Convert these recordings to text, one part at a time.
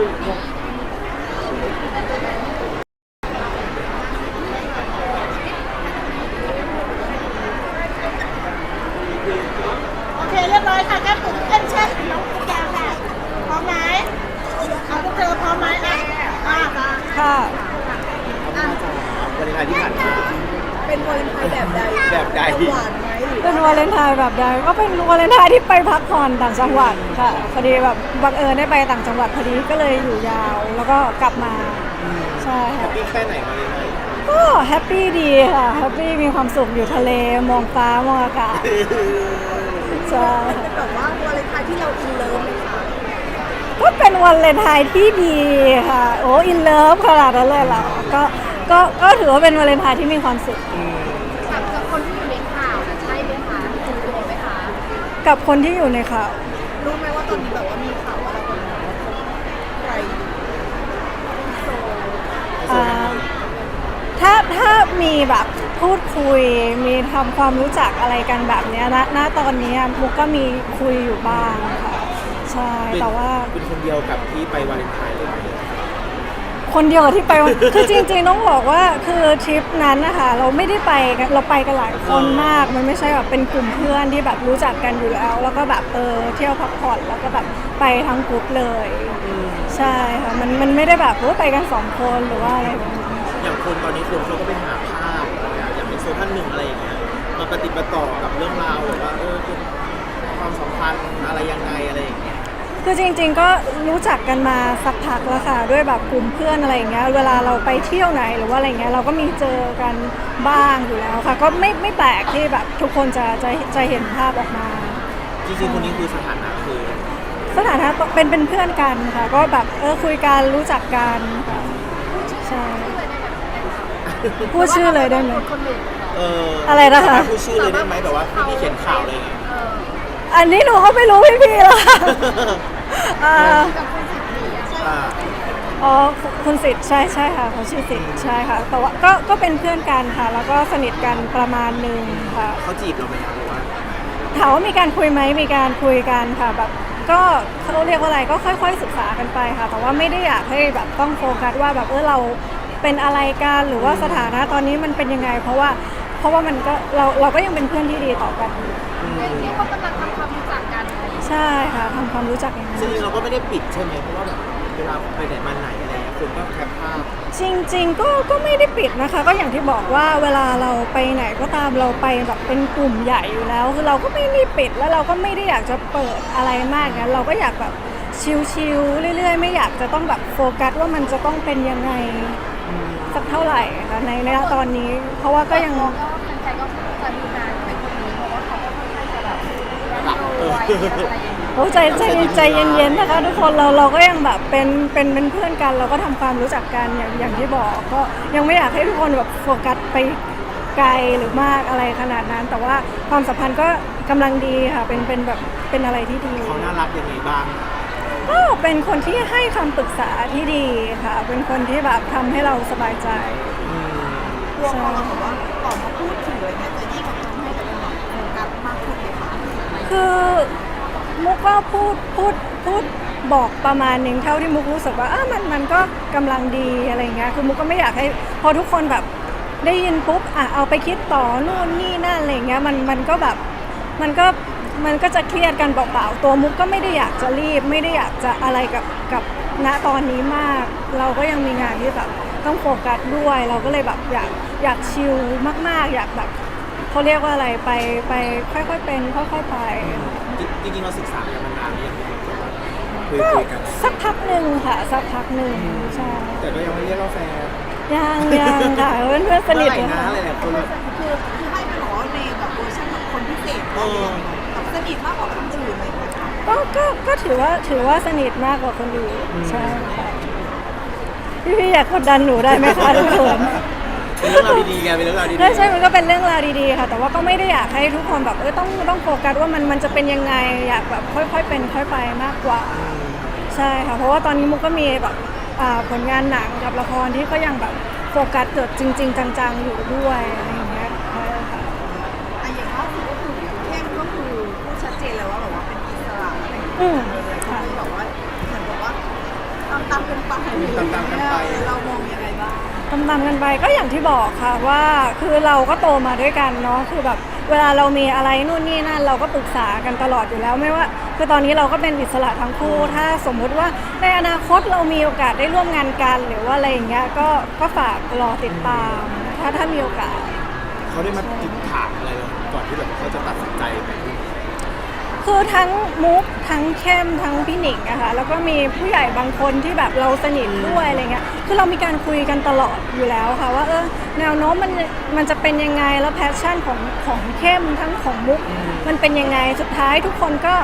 โอเคเรียบร้อยค่ะแก้มตุ๋นเอ้ยไม่ใช่น้องแก้วค่ะพร้อมไหมเอาพวกเธอพร้อมไหมอะอะมาค่ะวันนี้ที่ผ่านมาเป็นวาเลนไทน์แบบใดแบบใดจะหวาน วาเลนไทน์แบบใดก็เป็นวาเลนไทน์ที่ไปพักผ่อนต่างจังหวัดค่ะพอดีแบบบังเอิญได้ไปต่างจังหวัดพอดีก็เลยอยู่ยาว แล้วก็กลับมาใช่แฮค่ะปปี้แค่ไหนมาเลยไหมก็แฮปปี้ดีค่ะแฮปปี้มีความสุขอยู่ทะเลมองฟ้ามองอากาศใช่เป็นแบบว่าวาเลนไทน์ที่เราอินเลิฟเลยค่ะก็เป็นวาเลนไทน์ที่ดีค่ะ โอ้อินเลิฟขนาดนั้นเลยเหรอก็ก็ก็ถือว่าเป็นวาเลนไทน์ที่มีความสุขกับกับคนที่อยู่ในข่าวนะใช่ไหมคะถูกตัวไหมคะ กับคนที่อยู่ในข่าว รู้ไหมว่าตอนนี้แบบว่ามีข่าวว่าเราเป็นใครอยู่อ่าถ้าถ้ามีแบบพูดคุยมีทำความรู้จักอะไรกันแบบเนี้ยนะณตอนนี้มุกก็มีคุยอยู่บ้างค่ะ ใช่ แต่ว่า เป็นคนเดียวกับที่ไปวาเลนไทน์เลยไหม คนเดียวกับที่ไปวันคือจริงๆต้องบอกว่าคือทริปนั้นนะคะเราไม่ได้ไปกันเราไปกันหลายคนมาก มันไม่ใช่แบบเป็นกลุ่มเพื่อนที่แบบรู้จักกันอยู่แล้ว แล้วก็แบบเออเที่ยวพักผ่อนแล้วก็แบบไปทั้งกลุ่มเลย ใช่ค่ะมันมันไม่ได้แบบว่าไปกันสองคนหรือว่าอะไรแบบนี้อย่างคนตอนนี้คนเขาก็ไปหาภาพอย่างเป็นโซนท่านหนึ่งอะไรอย่างเงี้ยมาปฏิดประต่อกับเรื่องราวหรือว่าเออเป็นความสัมพันธ์อะไรยังไงอะไรอย่างเงี้ย คือจริงๆก็รู้จักกันมาสักพักแล้วค่ะ ด้วยแบบกลุ่มเพื่อนอะไรอย่างเงี้ยเวลาเราไปเที่ยวไหนหรือว่าอะไรเงี้ยเราก็มีเจอกันบ้างอยู่แล้วค่ะ ก็ไม่ไม่แปลกที่แบบทุกคนจะจะจะเห็นภาพออกมา จริงๆคนนี้คือสถานะคือสถานะเป็นเป็นเพื่อนกันค่ะ ก็แบบเออคุยกันรู้จักกันค่ะใช่พูดชื่อเลยได้ไหมคนหนึ่งเอออะไรนะคะสามารถพูดชื่อเลยได้ไหมแบบว่าที่พี่เขียนข่าวอะไรอย่างเงี้ยอันนี้หนูก็ไม่รู้พี่พี่ๆแล้วค่ะ อ่ากับคนสิบปีอะใช่อ่าอ๋อคุณสิทธิ์ใช่ใช่ค่ะเขาชื่อสิทธิ์ใช่ค่ะแต่ว่าก็ก็เป็นเพื่อนกันค่ะ แล้วก็สนิทกันประมาณหนึ่งค่ะ เขาจีบเราไหมครับหรือว่าถามว่ามีการคุยไหมมีการคุยกันค่ะแบบก็เขาเรียกว่าอะไรก็ค่อย ๆศึกษากันไปค่ะ แต่ว่าไม่ได้อยากให้แบบต้องโฟกัสว่าแบบเออเราเป็นอะไรกันหรือว่าสถานะตอนนี้มันเป็นยังไง เพราะว่าเพราะว่ามันก็เราเราก็ยังเป็นเพื่อนที่ดีต่อกันอยู่เรียกว่ากำลังทำความ ใช่ค่ะทำความรู้จักอย่างนั้น ซึ่งเราก็ไม่ได้ปิดใช่ไหมเพราะว่าแบบเวลาไปไหนมาไหนอะไรอย่างเงี้ยคนก็แคปภาพ จริงๆ ก็ก็ไม่ได้ปิดนะคะ ก็อย่างที่บอกว่าเวลาเราไปไหนก็ตามเราไปแบบเป็นกลุ่มใหญ่อยู่แล้วคือเราก็ไม่ได้ปิดแล้วเราก็ไม่ได้อยากจะเปิดอะไรมากนะเราก็อยากแบบชิลๆเรื่อย ๆ ไม่อยากจะต้องแบบโฟกัสว่ามันจะต้องเป็นยังไงสักเท่าไหร่ค่ะในในตอนนี้ เพราะว่าก็ยัง ก็ โอ้ใจใจใจเย็นๆนะคะทุกคนเราเราก็ยังแบบเป็นเป็นเป็นเพื่อนกัน เราก็ทำความรู้จักกันอย่างอย่างที่บอกก็ยังไม่อยากให้ทุกคนแบบโฟกัสไปไกลหรือมากอะไรขนาดนั้น แต่ว่าความสัมพันธ์ก็กำลังดีค่ะเป็นเป็นแบบเป็นอะไรที่ดี เขาน่ารักยังไงบ้าง ก็เป็นคนที่ให้คำปรึกษาที่ดีค่ะ เป็นคนที่แบบทำให้เราสบายใจอืมกลัวพอเราแบบว่าออกมาพูดถึงอะไรเงี้ย คือมุกก็พูดพูดพูดบอกประมาณหนึ่งเท่าที่มุกรู้สึกว่าอะมันมันก็กำลังดีอะไรเงี้ยคือมุกก็ไม่อยากให้พอทุกคนแบบได้ยินปุ๊บอะเอาไปคิดต่อนู่นนี่นั่นอะไรเงี้ยมันมันก็แบบมันก็มันก็จะเครียดกันเปล่าๆตัวมุกก็ไม่ได้อยากจะรีบ ไม่ได้อยากจะอะไรกับกับณตอนนี้มาก เราก็ยังมีงานที่แบบต้องโฟกัสด้วย เราก็เลยแบบอยากอยากชิลมากๆ อยากแบบ เขาเรียกว่าอะไรไปไปค่อยๆเป็นค่อยๆไป จริงๆเราศึกษากันมานานหรือยังคุยก็คุยกันสักพักหนึ่งค่ะ สักพักหนึ่งใช่แต่ก็ยังไม่เรียกว่าแฟนยังยังค่ะเพื่อนเพื่อนๆสนิทเมื่อไหร่เลยนะค่ะอะไรเนี่ยคนคือคือให้ไปหรอในแบบเวอร์ชันแบบคนพิเศษอะไรอย่างเงี้ยแบบสนิทมากกว่าคนอื่นอะไรอย่างเงี้ยค่ะก็ก็ก็ถือว่าถือว่าสนิทมากกว่าคนอื่นใช่ค่ะพี่พี่ๆอยากกดดันหนูได้ไหมคะทุกคน เป็นเรื่องราวดีๆไงเป็นเรื่องราวดีๆ ใช่ใช่มันก็เป็นเรื่องราวดีๆค่ะ แต่ว่าก็ไม่ได้อยากให้ทุกคนแบบเออต้องต้องโฟกัสว่ามันมันจะเป็นยังไงอยากแบบค่อยๆเป็นค่อยไปมากกว่า ใช่ค่ะ เพราะว่าตอนนี้มุกก็มีแบบอ่าผลงานหนังกับละครที่ก็ยังแบบโฟกัสเกิดจริง ๆ จังๆอยู่ด้วยอะไรอย่างเงี้ยใช่ค่ะอะอย่างล่าสุดก็คือเข้มก็คือพูดชัดเจนเลยว่าแบบว่าเป็นอิสระอะไรอย่างเงี้ยอืมเลยก็ค่ะ คือแบบว่าเหมือนแบบว่าตามตามไปตามๆกันไป เรามองยังไงบ้าง ตามๆกันไปก็อย่างที่บอกค่ะว่าคือเราก็โตมาด้วยกันเนาะคือแบบเวลาเรามีอะไรนู่นนี่นั่นเราก็ปรึกษากันตลอดอยู่แล้วไม่ว่า คือตอนนี้เราก็เป็นอิสระทั้งคู่ ถ้าสมมุติว่าในอนาคตเรามีโอกาสได้ร่วมงานกัน หรือว่าอะไรอย่างเงี้ยก็ก็ฝากรอติดตาม ถ้าถ้ามีโอกาส เขาได้มาติดถามอะไรเราก่อนที่แบบเขาจะตัดสินใจไหม คือทั้งมุกทั้งเข้มทั้งพี่หนิงอะค่ะแล้วก็มีผู้ใหญ่บางคนที่แบบเราสนิทด้วยอะไรเงี้ยคือเรามีการคุยกันตลอดอยู่แล้วค่ะว่าเออแนวโน้มมันมันจะเป็นยังไงแล้วแพชชั่นของของเข้มทั้งของมุก มันเป็นยังไงสุดท้ายทุกคนก็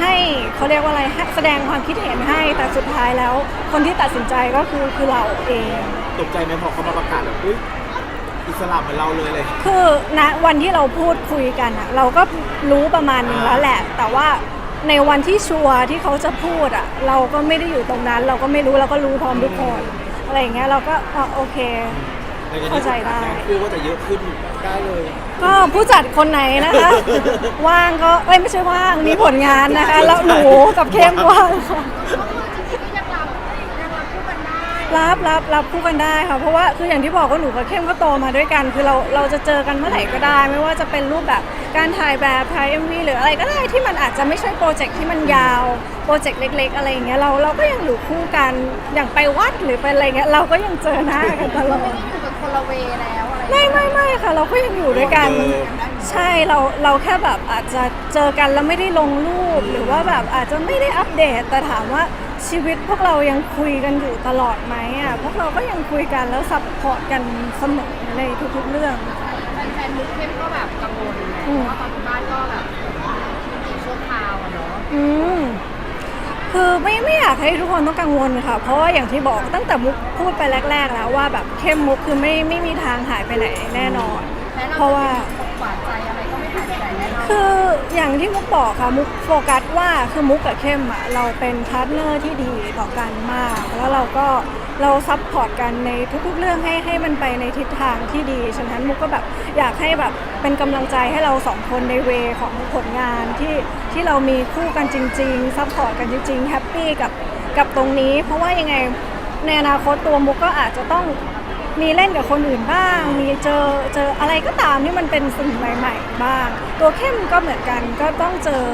ให้เขาเรียกว่าอะไรแสดงความคิดเห็นให้แต่สุดท้ายแล้ว คนที่ตัดสินใจก็คือคือเราเอง ตกใจไหมพอเขามาประกาศแบบอุ้ย อิสระเหมือนเราเลยเลย คือณวันที่เราพูดคุยกันอะเราก็รู้ประมาณหนึงแล้วแหละ แต่ว่าในวันที่ชัวร์ที่เขาจะพูดอะเราก็ไม่ได้อยู่ตรงนั้น เราก็ไม่รู้เราก็รู้พร้อมทุกคนอะไรอย่างเงี้ยเราก็อะโอเค ในกรณีเข้าใจได้คู่ก็จะเยอะขึ้นได้เลย ก็ผู้จัดคนไหนนะคะ ว่างก็เอ้ยไม่ใช่ว่างมีผลงานนะคะ แล้วหนูกับเข้มว่างค่ะยังรับยังรับคู่กันได้ รับรับรับคู่กันได้ค่ะเพราะว่าคืออย่างที่บอกว่าหนูกับเข้มก็โตมาด้วยกัน คือเราเราจะเจอกันเมื่อไหร่ก็ได้ ไม่ว่าจะเป็นรูปแบบการถ่ายแบบถ่าย MV หรืออะไรก็ได้ที่มันอาจจะไม่ใช่โปรเจกต์ที่มันยาวโปรเจกต์เล็ก ๆ อะไรอย่างเงี้ยเราเราก็ยังอยู่คู่กันอย่างไปวัดหรือไปอะไรเงี้ยเราก็ยังเจอหน้ากันตลอดอยู่เป็นคนละเวแล้วอะไรไม่ไม่ไม่ค่ะ เราก็ยังอยู่ด้วยกัน ใช่เราเราแค่แบบอาจจะเจอกันแล้วไม่ได้ลงรูปหรือว่าแบบอาจจะไม่ได้อัปเดตแต่ถามว่า ชีวิตพวกเรายังคุยกันอยู่ตลอดไหมอะพวกเราก็ยังคุยกันแล้วซัพพอร์ตกันเสมอในทุกๆเรื่อง แฟนๆมุกเข้มก็แบบกังวลไงเพราะว่าตอนที่บ้านก็แบบมีชั่วคราวอะเนาะอืมคือไม่ไม่อยากให้ทุกคนต้องกังวลค่ะ เพราะว่าอย่างที่บอกตั้งแต่มุกพูดไปแรก ๆ แล้วว่าแบบเข้มมุกคือไม่ไม่มีทางหายไปไหนแน่นอน และเราเพราะว่า จะมีหวานใจอะไรก็ไม่หายไปไหนแน่นอนคืออย่างที่มุกบอกค่ะมุกโฟกัส ว่าคือมุกกับเข้มอะเราเป็นพาร์ทเนอร์ที่ดีต่อกันมาก แล้วเราก็เราซัพพอร์ตกันในทุกๆเรื่องให้ให้มันไปในทิศทางที่ดี ฉะนั้นมุกก็แบบอยากให้แบบเป็นกำลังใจให้เราสองคนในเวของผลงานที่ที่เรามีคู่กันจริงๆซัพพอร์ตกันจริงๆแฮปปี้กับกับตรงนี้ เพราะว่ายังไงในอนาคตตัวมุกก็อาจจะต้องมีเล่นกับคนอื่นบ้าง มีเจอเจออะไรก็ตามที่มันเป็นสิ่งใหม่ ๆ บ้าง ตัวเข้มก็เหมือนกันก็ต้องเจอ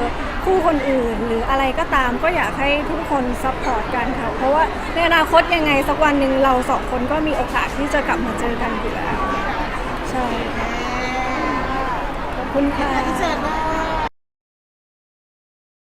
คู่คนอื่น หรืออะไรก็ตามก็อยากให้ทุกคนซัพพอร์ตกันค่ะ เพราะว่าในอนาคตยังไงสักวันหนึ่งเราสองคนก็มีโอกาสที่จะกลับมาเจอกันอยู่แล้ว ใช่ขอบคุณค่ะพิเศษเลย